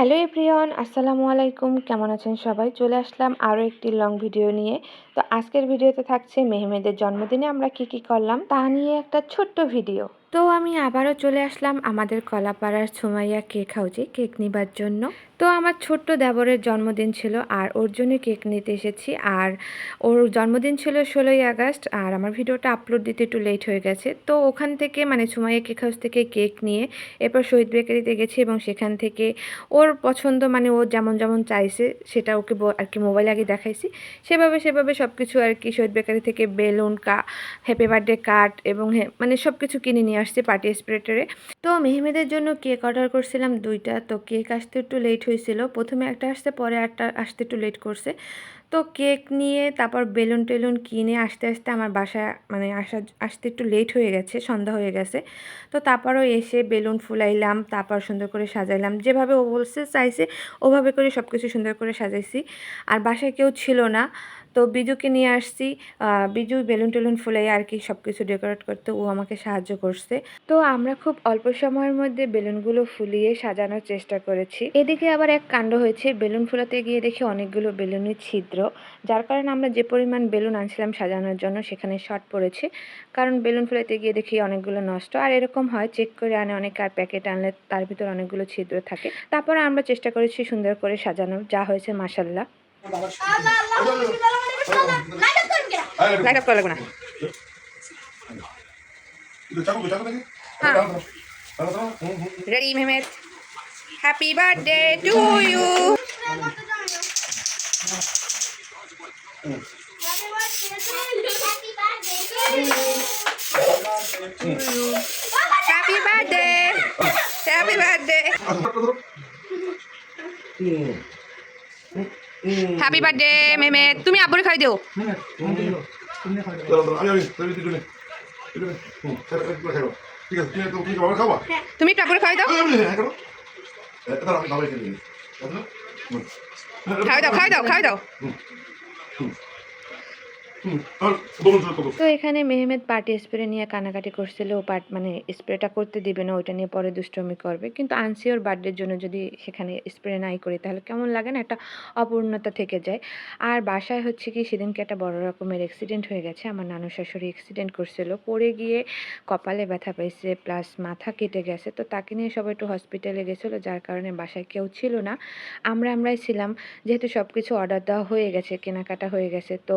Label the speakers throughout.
Speaker 1: Hello everyone, আসসালামু আলাইকুম। কেমন আছেন সবাই? চলে আসলাম আরও একটি লং ভিডিও নিয়ে। তো আজকের ভিডিওতে থাকছে মেহমেদের জন্মদিনে আমরা কি কি করলাম তা নিয়ে একটা ছোট্ট ভিডিও। তো আমি আবারও চলে আসলাম আমাদের কলাপাড়ার সুমাইয়া কেক হাউজে কেক নিবার জন্য। তো আমার ছোট্ট দেবরের জন্মদিন ছিল আর ওর জন্য কেক নিতে এসেছি আর ওর জন্মদিন ছিল ষোলোই আগস্ট আর আমার ভিডিওটা আপলোড দিতে একটু লেট হয়ে গেছে। তো ওখান থেকে মানে সুমাইয়া কেক হাউস থেকে কেক নিয়ে এরপর শহীদ বেকারিতে গেছি এবং সেখান থেকে ওর পছন্দ মানে ও যেমন যেমন চাইছে সেটা ওকে আর কি মোবাইল আগে দেখাইছি। সেভাবে সেভাবে সব কিছু আর কি শহীদ বেকারি থেকে বেলুন, কা হ্যাপি বার্থডে কার্ড এবং মানে সব কিছু কিনে নিয়ে আসছে পার্টি স্প্রেটারে তো মেহমেদের জন্য কেক অর্ডার করছিলাম দুইটা। তো কেক আসতে একটু লেট হয়েছিল। প্রথমে একটা আসতে পরে একটা আসতে একটু লেট করছে। তো কেক নিয়ে তারপর বেলুন টেলুন কিনে আসতে আসতে আমার বাসায় মানে আসা আসতে একটু লেট হয়ে গেছে, সন্ধ্যা হয়ে গেছে। তো তারপরও এসে বেলুন ফুলাইলাম, তারপর সুন্দর করে সাজাইলাম। যেভাবে ও বলছে চাইছে, ওভাবে করে সব কিছু সুন্দর করে সাজাইছি। আর বাসায় কেউ ছিল না। তো বিজুকে নিয়ে আসছি। বিজু বেলুন টেলুন ফুলাই আর কি সব কিছু ডেকোরেট করতে, ও আমাকে সাহায্য করছে। তো আমরা খুব অল্প সময়ের মধ্যে বেলুনগুলো ফুলিয়ে সাজানোর চেষ্টা করেছি। এদিকে আবার এক কাণ্ড হয়েছে। বেলুন ফুলাতে গিয়ে দেখি অনেকগুলো বেলুনের ছিদ্র যার কারণে আমরা যে পরিমাণ বেলুন আনছিলাম সাজানোর জন্য সেখানে শর্ট পড়েছে কারণ বেলুন ফুলাতে গিয়ে দেখি অনেকগুলো নষ্ট। আর এরকম হয় চেক করে আনে অনেক আর প্যাকেট আনলে তার ভিতর অনেকগুলো ছিদ্র থাকে। তারপরে আমরা চেষ্টা করেছি সুন্দর করে সাজানোর যা হয়েছে মাসাল্লাহ লাগবে না ready Mehmed happy birthday to you happy birthday happy birthday happy birthday Mehmed তুমি আব্বুরে খাই দিও।
Speaker 2: তুমি
Speaker 1: আব্বুরে খাই দাও। খাই দাও খাই দাও খাই দাও।
Speaker 2: হুম আর বলুন তো
Speaker 1: এখানে মেহমেদ পার্টি স্প্রে নিয়ে কানাকাটি করছিল, ও পার্ট মানে স্প্রেটা করতে দিবে না, ওইটা নিয়ে পরে দুষ্টমি করবে। কিন্তু আনসি ওর বার্থডের জন্য যদি সেখানে স্প্রে নাই করি, তাহলে কেমন লাগে না? একটা অপূর্ণতা থেকে যায়। আর বাসায় হচ্ছে কি, সেদিনকে একটা বড় রকমের অ্যাক্সিডেন্ট হয়ে গেছে। আমার নানু শাশুড়ি অ্যাক্সিডেন্ট করছিল। পড়ে গিয়ে কপালে ব্যথা পেয়েছে প্লাস মাথা কেটে গেছে। তো তাকে নিয়ে সবাই একটু হসপিটালে গেছিল, যার কারণে বাসায় কেউ ছিল না। আমরা আমরাই ছিলাম, যেহেতু সব কিছু অর্ডার দেওয়া হয়ে গেছে, কেনাকাটা হয়ে গেছে। তো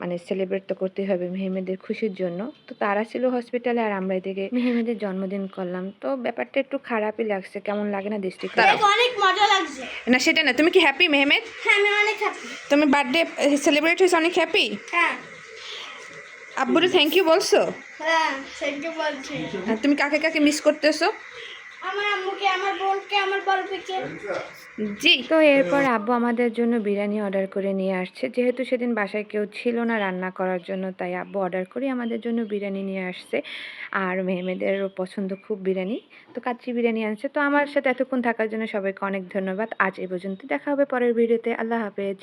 Speaker 1: মানে সেলিব্রেট তো করতেই হবে মেহমেদের খুশির জন্য। তো তারা ছিল হসপিটালে আর আমরা এদিকে মেহমেদের জন্মদিন করলাম। তো ব্যাপারটা একটু খারাপই লাগছে কেমন লাগে না দৃষ্টিতে?
Speaker 3: অনেক মজা লাগছে।
Speaker 1: না সেটা না তুমি কি হ্যাপি মেহমেদ?
Speaker 3: হ্যাঁ আমি অনেক হ্যাপি
Speaker 1: তুমি বার্থডে সেলিব্রেট হয়েছে অনেক হ্যাপি
Speaker 3: হ্যাঁ।
Speaker 1: আব্বুরে থ্যাংক ইউ বলছো?
Speaker 3: হ্যাঁ সেটা বলছি।
Speaker 1: তুমি কাকে কাকে মিস করতেছো? জি, তো এরপর আব্বু আমাদের জন্য বিরিয়ানি অর্ডার করে নিয়ে আসছে। যেহেতু সেদিন বাসায় কেউ ছিল না রান্না করার জন্য, তাই আব্বু অর্ডার করে আমাদের জন্য বিরিয়ানি নিয়ে আসছে। আর মেহমেদেরও পছন্দ খুব বিরিয়ানি, তো কাচ্চি বিরিয়ানি আনছে। তো আমার সাথে এতক্ষণ থাকার জন্য সবাইকে অনেক ধন্যবাদ। আজ এ পর্যন্ত দেখা হবে পরের ভিডিওতে। আল্লাহ হাফেজ।